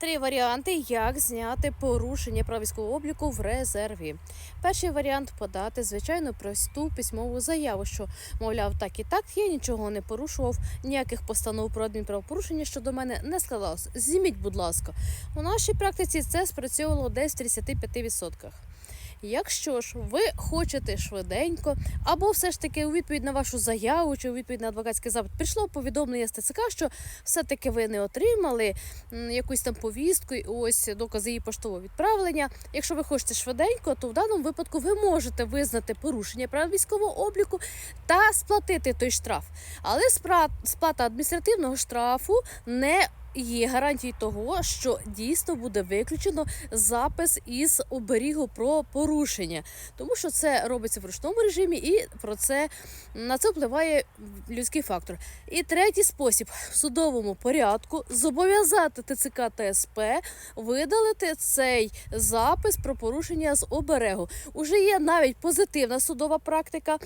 Три варіанти, як зняти порушення прав військового обліку в резерві. Перший варіант подати звичайно просту письмову заяву, що мовляв, так і так, я нічого не порушував, ніяких постанов про адмінправопорушення щодо мене не складалось. Зніміть, будь ласка. У нашій практиці це спрацьовувало десь в 35%. Якщо ж ви хочете швиденько, або все ж таки у відповідь на вашу заяву чи у відповідь на адвокатський запит прийшло повідомлення з ТЦК, що все-таки ви не отримали якусь там повістку, і ось докази її поштового відправлення. Якщо ви хочете швиденько, то в даному випадку ви можете визнати порушення прав військового обліку та сплатити той штраф. Але сплата адміністративного штрафу не є гарантією того, що дійсно буде виключено запис із оберігу про порушення, тому що це робиться в ручному режимі, і про це на це впливає людський фактор. І третій спосіб в судовому порядку зобов'язати ТЦК та СП видалити цей запис про порушення з оберегу. Уже є навіть позитивна судова практика.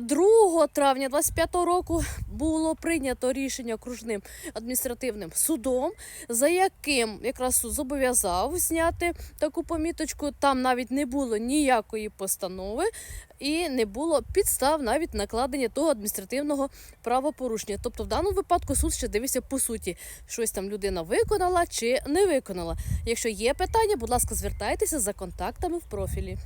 2 травня 25 року було прийнято рішення окружним адміністративним судом, за яким якраз суд зобов'язав зняти таку поміточку. Там навіть не було ніякої постанови і не було підстав навіть накладення того адміністративного правопорушення. Тобто, в даному випадку суд ще дивився по суті, щось там людина виконала чи не виконала. Якщо є питання, будь ласка, звертайтеся за контактами в профілі.